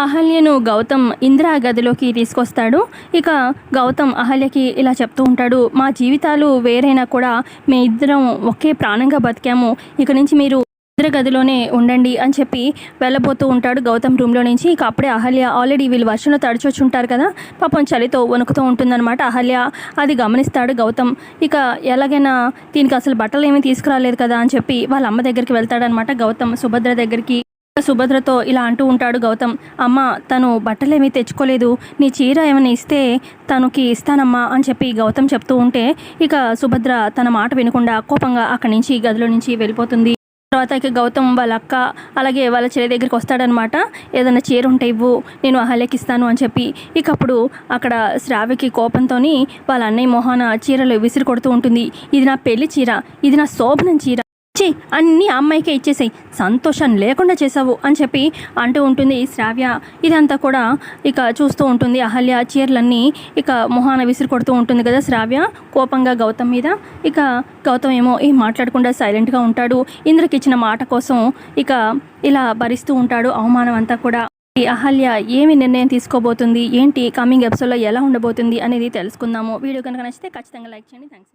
అహల్యను గౌతమ్ ఇందిరా గదిలోకి తీసుకొస్తాడు. ఇక గౌతమ్ అహల్యకి ఇలా చెప్తూ ఉంటాడు మా జీవితాలు వేరైనా కూడా మీ ఇద్దరం ఒకే ప్రాణంగా బతికాము. ఇక నుంచి మీరు ఇంద్ర గదిలోనే ఉండండి అని చెప్పి వెళ్ళబోతూ ఉంటాడు గౌతమ్ రూమ్లో నుంచి. ఇక అప్పుడే అహల్య ఆల్రెడీ వీళ్ళు వర్షంలో తడిచొచ్చి ఉంటారు కదా పాపం చలితో వణుకుతూ ఉంటుందన్నమాట అహల్య. అది గమనిస్తాడు గౌతమ్. ఇక ఎలాగైనా దీనికి అసలు బట్టలు ఏమీ తీసుకురాలేదు కదా అని చెప్పి వాళ్ళ అమ్మ దగ్గరికి వెళ్తాడనమాట గౌతమ్. సుభద్ర దగ్గరికి సుభద్రతో ఇలా అంటూ ఉంటాడు గౌతమ్. అమ్మ తను బట్టలేమీ తెచ్చుకోలేదు. నీ చీర ఏమైనా ఇస్తే తనకి ఇస్తానమ్మా అని చెప్పి గౌతమ్ చెప్తూ ఉంటే ఇక సుభద్ర తన మాట వినకుండా కోపంగా అక్కడి నుంచి గదిలో నుంచి వెళ్ళిపోతుంది. తర్వాత ఇక గౌతమ్ వాళ్ళ అక్క అలాగే వాళ్ళ చెల్లి దగ్గరికి వస్తాడనమాట. ఏదైనా చీర ఉంటే ఇవ్వు నేను అహల్యకి ఇస్తాను అని చెప్పి. ఇక అప్పుడు అక్కడ శ్రావ్యకి కోపంతో వాళ్ళ అన్నయ్య మోహన చీరలు విసిరి కొడుతూ ఉంటుంది. ఇది నా పెళ్ళి చీర ఇది నా శోభనం చీర. ఛీ అన్నీ ఆ అమ్మాయికే ఇచ్చేసాయి. సంతోషం లేకుండా చేసావు అని చెప్పి అంటూ ఉంటుంది శ్రావ్య. ఇదంతా కూడా ఇక చూస్తూ ఉంటుంది అహల్య. చీరలన్నీ ఇక మొహాన విసిరి కొడుతూ ఉంటుంది కదా శ్రావ్య. కోపంగా గౌతమ్ మీద. ఇక గౌతమ్ ఏమో ఏం మాట్లాడకుండా సైలెంట్గా ఉంటాడు. ఇంద్రకి ఇచ్చిన మాట కోసం ఇక ఇలా భరిస్తూ ఉంటాడు అవమానం అంతా కూడా. ఈ అహల్య ఏమి నిర్ణయం తీసుకోబోతుంది? ఏంటి? కమింగ్ ఎపిసోడ్లో ఎలా ఉండబోతుంది? అనేది తెలుసుకుందాము. వీడియో కనుక నచ్చితే ఖచ్చితంగా లైక్ చేయండి. థ్యాంక్స్